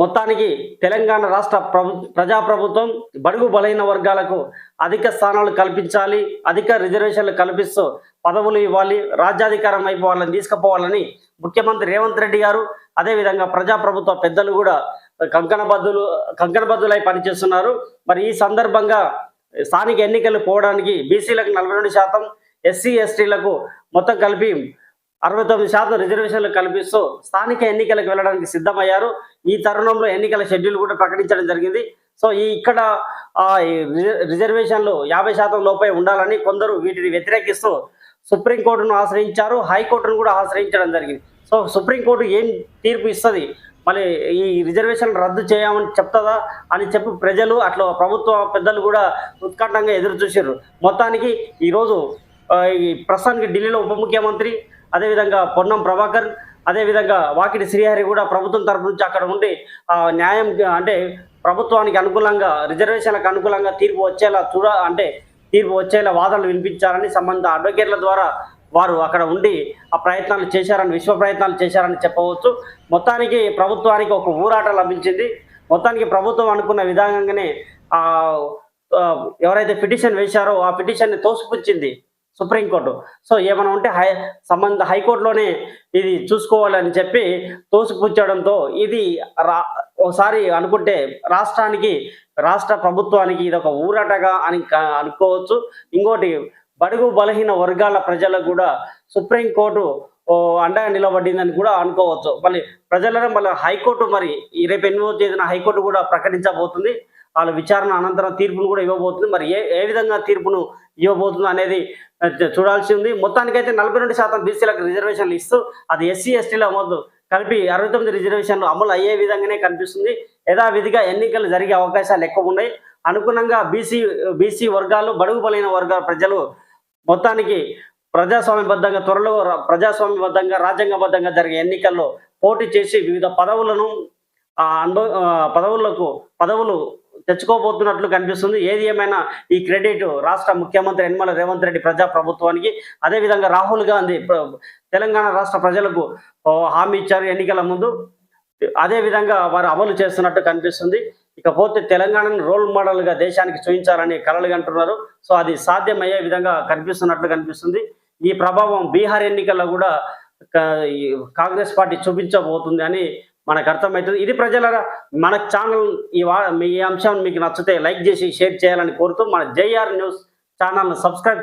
మొత్తానికి తెలంగాణ రాష్ట్ర ప్రభు ప్రజాప్రభుత్వం బడుగు బలైన వర్గాలకు అధిక స్థానాలు కల్పించాలి అధిక రిజర్వేషన్లు కల్పిస్తూ పదవులు ఇవ్వాలి రాజ్యాధికారం వైపు వాళ్ళని తీసుకుపోవాలని ముఖ్యమంత్రి రేవంత్ రెడ్డి గారు అదేవిధంగా ప్రజాప్రభుత్వ పెద్దలు కూడా కంకణబద్ధులు కంకణబద్ధులై పనిచేస్తున్నారు. మరి ఈ సందర్భంగా స్థానిక ఎన్నికలు పోవడానికి బీసీలకు నలభై రెండు శాతం ఎస్సీ ఎస్టీలకు మొత్తం కలిపి అరవై తొమ్మిది శాతం రిజర్వేషన్లు కల్పిస్తూ స్థానిక ఎన్నికలకు వెళ్ళడానికి సిద్ధమయ్యారు. ఈ తరుణంలో ఎన్నికల షెడ్యూల్ కూడా ప్రకటించడం జరిగింది. సో ఈ ఇక్కడ రిజ- రిజర్వేషన్లు యాభై శాతం లోపే ఉండాలని కొందరు వీటిని వ్యతిరేకిస్తూ సుప్రీంకోర్టును ఆశ్రయించారు. హైకోర్టును కూడా ఆశ్రయించడం జరిగింది. సో సుప్రీంకోర్టు ఏం తీర్పు ఇస్తుంది? మళ్ళీ ఈ రిజర్వేషన్ రద్దు చేయమని చెప్తుందా అని చెప్పి ప్రజలు అట్లా ప్రభుత్వ పెద్దలు కూడా ఉత్కంఠంగా ఎదురు చూసారు మొత్తానికి ఈరోజు ఈ ప్రస్తుతానికి ఢిల్లీలో ఉప ముఖ్యమంత్రి అదేవిధంగా పొన్నం ప్రభాకర్ అదేవిధంగా వాకిటి శ్రీహరి కూడా ప్రభుత్వం తరపు నుంచి అక్కడ ఉండి ఆ, న్యాయం అంటే ప్రభుత్వానికి అనుకూలంగా రిజర్వేషన్లకు అనుకూలంగా తీర్పు వచ్చేలా చూడ అంటే తీర్పు వచ్చేలా వాదనలు వినిపించాలని సంబంధిత అడ్వకేట్ల ద్వారా వారు అక్కడ ఉండి ఆ ప్రయత్నాలు చేశారని విశ్వ ప్రయత్నాలు చేశారని చెప్పవచ్చు. మొత్తానికి ప్రభుత్వానికి ఒక ఊరాట లభించింది. మొత్తానికి ప్రభుత్వం అనుకున్న విధంగానే ఎవరైతే పిటిషన్ వేశారో ఆ పిటిషన్ని తోసిపుచ్చింది సుప్రీంకోర్టు. సో ఏమైనా ఉంటే హై సంబంధ హైకోర్టులోనే ఇది చూసుకోవాలని చెప్పి తోసిపుచ్చడంతో ఇది రా ఒకసారి అనుకుంటే రాష్ట్రానికి రాష్ట్ర ప్రభుత్వానికి ఇది ఒక ఊరటగా అని అనుకోవచ్చు. ఇంకోటి బడుగు బలహీన వర్గాల ప్రజలకు కూడా సుప్రీంకోర్టు ఓ అండగా నిలబడిందని కూడా అనుకోవచ్చు. మళ్ళీ ప్రజలను మళ్ళీ హైకోర్టు మరి ఈ రేపు ఎనిమిదో తేదీన హైకోర్టు కూడా ప్రకటించబోతుంది. వాళ్ళ విచారణ అనంతరం తీర్పును కూడా ఇవ్వబోతుంది. మరి ఏ ఏ విధంగా తీర్పును ఇవ్వబోతుంది అనేది చూడాల్సి ఉంది. మొత్తానికైతే నలభై రెండు శాతం బీసీలకు రిజర్వేషన్లు ఇస్తూ అది ఎస్సీ ఎస్టీల అమలు కలిపి అరవై తొమ్మిది రిజర్వేషన్లు అమలు అయ్యే విధంగానే కనిపిస్తుంది. యథావిధిగా ఎన్నికలు జరిగే అవకాశాలు ఎక్కువ ఉన్నాయి. అనుగుణంగా బీసీ బీసీ వర్గాలు బడుగు బలైన వర్గాల ప్రజలు మొత్తానికి ప్రజాస్వామ్యబద్ధంగా త్వరలో ప్రజాస్వామ్యబద్ధంగా రాజ్యాంగబద్ధంగా జరిగే ఎన్నికల్లో పోటీ చేసి వివిధ పదవులను అనుభవ పదవులకు పదవులు తెచ్చుకోబోతున్నట్లు కనిపిస్తుంది. ఏది ఏమైనా ఈ క్రెడిట్ రాష్ట్ర ముఖ్యమంత్రి యనమల రేవంత్ రెడ్డి ప్రజా ప్రభుత్వానికి అదేవిధంగా రాహుల్ గాంధీ తెలంగాణ రాష్ట్ర ప్రజలకు హామీ ఇచ్చారు ఎన్నికల ముందు. అదే విధంగా వారు అమలు చేస్తున్నట్టు కనిపిస్తుంది. ఇకపోతే తెలంగాణను రోల్ మోడల్గా దేశానికి చూపించాలని కలలు అంటున్నారు సో అది సాధ్యమయ్యే విధంగా కనిపిస్తున్నట్లు కనిపిస్తుంది. ఈ ప్రభావం బీహార్ ఎన్నికల్లో కూడా కాంగ్రెస్ పార్టీ చూపించబోతుంది అని మనకు అర్థమవుతుంది. ఇది ప్రజల మన ఛానల్ ఈ వా మీ అంశం మీకు నచ్చితే లైక్ చేసి షేర్ చేయాలని కోరుతూ మన జేఆర్ న్యూస్ ఛానల్ను సబ్స్క్రైబ్